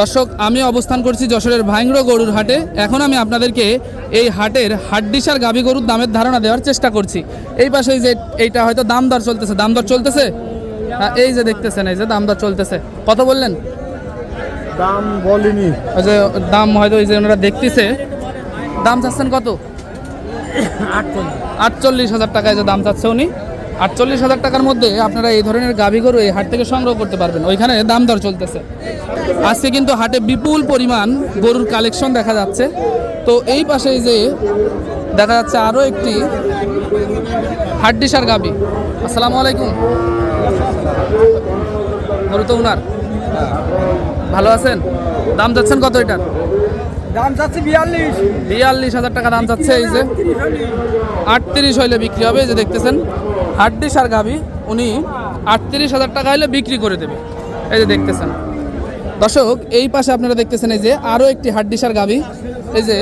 দর্শক আমি অবস্থান করছি যশোরের ভাইংড়ো গরুর হাটে। এখন আমি আপনাদেরকে এই হাটের হাড্ডিসার গাভী গরুর দামের ধারণা দেওয়ার চেষ্টা করছি। এই পাশে যে এইটা হয়তো দাম দর চলতেছে। দাম দর চলতেছে? হ্যাঁ, এই যে দেখতেছেন এই যে দাম দর চলতেছে। কত বললেন? দাম বলিনি। ওই যে দাম হয়তো ওই যে ওনারা দেখতেছে। দাম চাচ্ছেন কত? আটচল্লিশ হাজার টাকায় যে দাম চাচ্ছে উনি। আটচল্লিশ হাজার টাকার মধ্যে আপনারা এই ধরনের গাভী গরু এই হাট থেকে সংগ্রহ করতে পারবেন। ওইখানে দাম দর চলতেছে। আজকে কিন্তু হাটে বিপুল পরিমাণ গরুর কালেকশন দেখা যাচ্ছে। তো এই পাশে যে দেখা যাচ্ছে আরও একটি হাড্ডিসার গাভী। আসসালামু আলাইকুম। গরু তো উনার। ভালো আছেন? দাম যাচ্ছেন কত এটার? দাম চাচ্ছি বিয়াল্লিশ। বিয়াল্লিশ হাজার টাকা দাম চাচ্ছে এই যে। আটত্রিশ হইলে বিক্রি হবে এই যে দেখতেছেন। হাড্ডি সার গাভি উনি আটত্রিশ হাজার টাকা হইলে বিক্রি করে দেবে। এই যে দেখতেছেন। দর্শক এই পাশে আপনারা দেখতেছেন এই যে আরও একটি হাড্ডি সার গাভি এই যে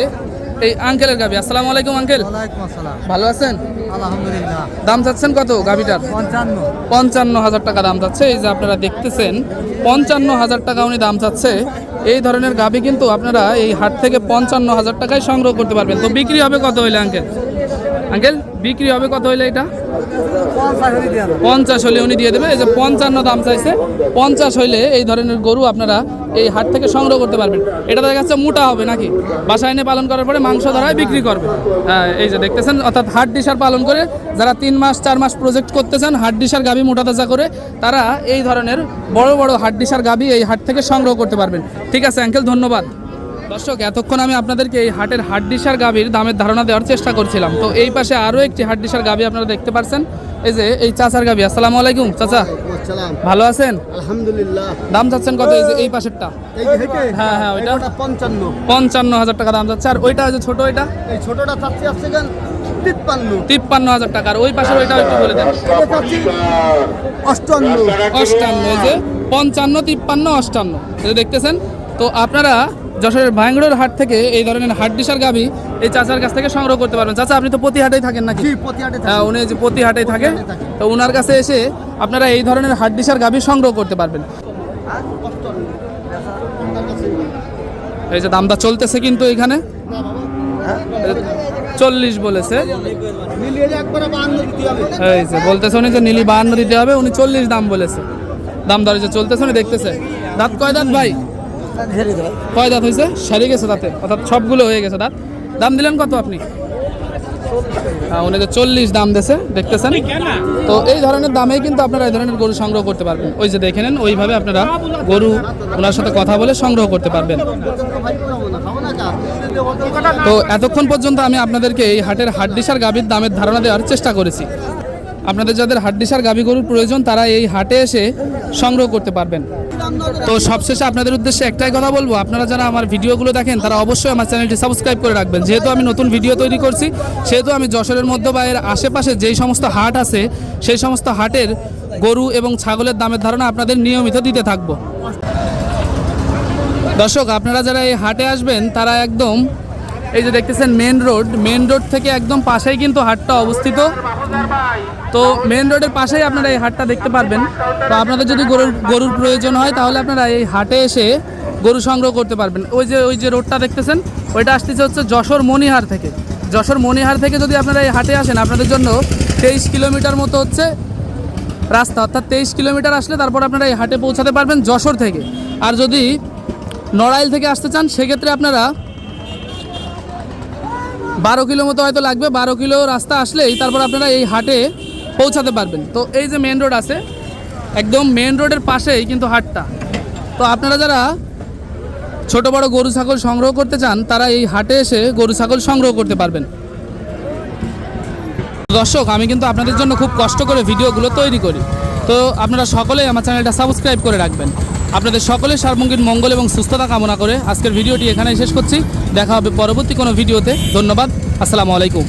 এই আঙ্কেলের গাভি আসসালামু আলাইকুম আঙ্কেল। ভালো আছেন? আলহামদুলিল্লাহ। দাম চাচ্ছেন কত গাভিটার পঞ্চান্ন। পঞ্চান্ন হাজার টাকা দাম চাচ্ছে। এই যে আপনারা দেখতেছেন পঞ্চান্ন হাজার টাকা উনি দাম চাচ্ছে। এই ধরনের গাভী কিন্তু আপনারা এই হাট থেকে পঞ্চান্ন হাজার টাকায় সংগ্রহ করতে পারবেন। তো বিক্রি হবে কত হইলে, আঙ্কেল? আঙ্কেল বিক্রি হবে কত হইলে এটা? পঞ্চাশ হলে উনি দিয়ে দেবে। এই যে পঞ্চান্ন দাম চাইছে। পঞ্চাশ হইলে এই ধরনের গরু আপনারা এই হাট থেকে সংগ্রহ করতে পারবেন। এটা দেখা যাচ্ছে মোটা হবে নাকি? বাসায় এনে পালন করার পরে মাংস ধরায় বিক্রি করবে। হ্যাঁ, এই যে দেখতেছেন অর্থাৎ হাট ডিসার পালন করে যারা তিন মাস চার মাস প্রজেক্ট করতে চান হাট ডিসার গাভি মোটা তাজা করে তারা এই ধরনের বড় বড় হাট ডিসার গাভি এই হাট থেকে সংগ্রহ করতে পারবেন। ঠিক আছে আঙ্কেল ধন্যবাদ। দর্শক এতক্ষণ আমি আপনাদেরকে এই হাটের হাড্ডিসার গাভীর দামের ধারণা দেওয়ার চেষ্টা করছিলাম। তো এই পাশে আরও একটি হাড্ডিসার গাভী আপনারা দেখতে পাচ্ছেন এই যে এই চাচার গাভী। আসসালামু আলাইকুম চাচা। ভালো আছেন? আলহামদুলিল্লাহ। দাম চাচ্ছেন কত? এই যে এই পাশেরটা। হ্যাঁ, হ্যাঁ, ওইটা? পঞ্চান্ন। পঞ্চান্ন হাজার টাকা দাম যাচ্ছে আর ওইটা যে ছোট ওইটা? এই ছোটটা চাচ্ছি আসছে গান তিপ্পান্ন। হাজার টাকা। আর ওই পাশের ওইটা একটু বলে দেন। অষ্টান্ন। অষ্টান্ন যে পঞ্চান্ন তিপ্পান্ন অষ্টান্ন। দেখতেছেন? তো আপনারা যশোরের ভাঙ্গড়োর হাট থেকে এই ধরনের হাড্ডিসার গাভী এই চাচার কাছ থেকে সংগ্রহ করতে পারবেন। চাচা আপনি তো প্রতি হাটেই থাকেন নাকি? হ্যাঁ উনি যে প্রতি হাটেই থাকে। তো ওনার কাছে এসে আপনারা এই ধরনের হাড্ডিসার গাভী সংগ্রহ করতে পারবেন। এই যে দামটা চলতেছে কিন্তু এখানে। চল্লিশ বলেছে। এই যে বলতেছে উনি যে নীলি বাহান্ন দিতে হবে উনি চল্লিশ দাম বলেছে। দাম দরে যে চলতেছে উনি দেখতেছে। দাঁত কয় দাঁত ভাই? কয় দাঁত হয়েছে? সারি গেছে দাঁতে। অর্থাৎ সবগুলো হয়ে গেছে দাঁত। দাম দিলেন কত আপনি? যে চল্লিশ দাম দেছে দেখতেছেন? তো এই ধরনের দামেই কিন্তু আপনারা এই ধরনের গরু সংগ্রহ করতে পারবেন। ওই যে দেখে নেন, ওইভাবে আপনারা গরু ওনার সাথে কথা বলে সংগ্রহ করতে পারবেন। তো এতক্ষণ পর্যন্ত আমি আপনাদেরকে এই হাটের হাড্ডিসার গাভীর দামের ধারণা দেওয়ার চেষ্টা করেছি। আপনাদের যাদের হাড্ডিসার গাভী গরুর প্রয়োজন, তারা এই হাটে এসে সংগ্রহ করতে পারবেন। তো সবশেষে আপনাদের উদ্দেশ্যে একটাই কথা বলব। আপনারা যারা আমার ভিডিওগুলো দেখেন, তারা অবশ্যই আমার চ্যানেলটি সাবস্ক্রাইব করে রাখবেন। যেহেতু আমি নতুন ভিডিও তৈরি করছি, সেহেতু আমি যশোরের মধ্য বা এর আশেপাশে যেই সমস্ত হাট আছে, সেই সমস্ত হাটের গরু এবং ছাগলের দামের ধারণা আপনাদের নিয়মিত দিতে থাকব। দর্শক, আপনারা যারা এই হাটে আসবেন, তারা একদম এই যে দেখতেছেন মেন রোড মেন রোড থেকে একদম পাশেই কিন্তু হাটটা অবস্থিত। তো মেন রোডের পাশেই আপনারা এই হাটটা দেখতে পারবেন। তো আপনাদের যদি গরুর গরুর প্রয়োজন হয়, তাহলে আপনারা এই হাটে এসে গরু সংগ্রহ করতে পারবেন। ওই যে ওই যে রোডটা দেখতেছেন, ওইটা আসতেছে হচ্ছে যশোর মণিহার থেকে। যশোর মণিহার থেকে যদি আপনারা এই হাটে আসেন, আপনাদের জন্য তেইশ কিলোমিটার মতো হচ্ছে রাস্তা। অর্থাৎ তেইশ কিলোমিটার আসলে তারপর আপনারা এই হাটে পৌঁছাতে পারবেন যশোর থেকে। আর যদি নড়াইল থেকে আসতে চান, সেক্ষেত্রে আপনারা বারো কিলো মতো হয়তো লাগবে। বারো কিলো রাস্তা আসলেই তারপর আপনারা এই হাটে পৌঁছাতে পারবেন। তো এই যে মেন রোড আছে, একদম মেন রোডের পাশেই কিন্তু হাটটা। তো আপনারা যারা ছোট বড় গরু, ছাগল সংগ্রহ করতে চান, তারা এই হাটে এসে গরু, ছাগল সংগ্রহ করতে পারবেন। দর্শক, আমি কিন্তু আপনাদের জন্য খুব কষ্ট করে ভিডিওগুলো তৈরি করি। তো আপনারা সকলেই আমার চ্যানেলটা সাবস্ক্রাইব করে রাখবেন। আপনাদের সকলের সার্বঙ্গীন মঙ্গল এবং সুস্থতা কামনা করে আজকের ভিডিওটি এখানেই শেষ করছি। দেখা হবে পরবর্তী কোনো ভিডিওতে। ধন্যবাদ। আসসালামু আলাইকুম।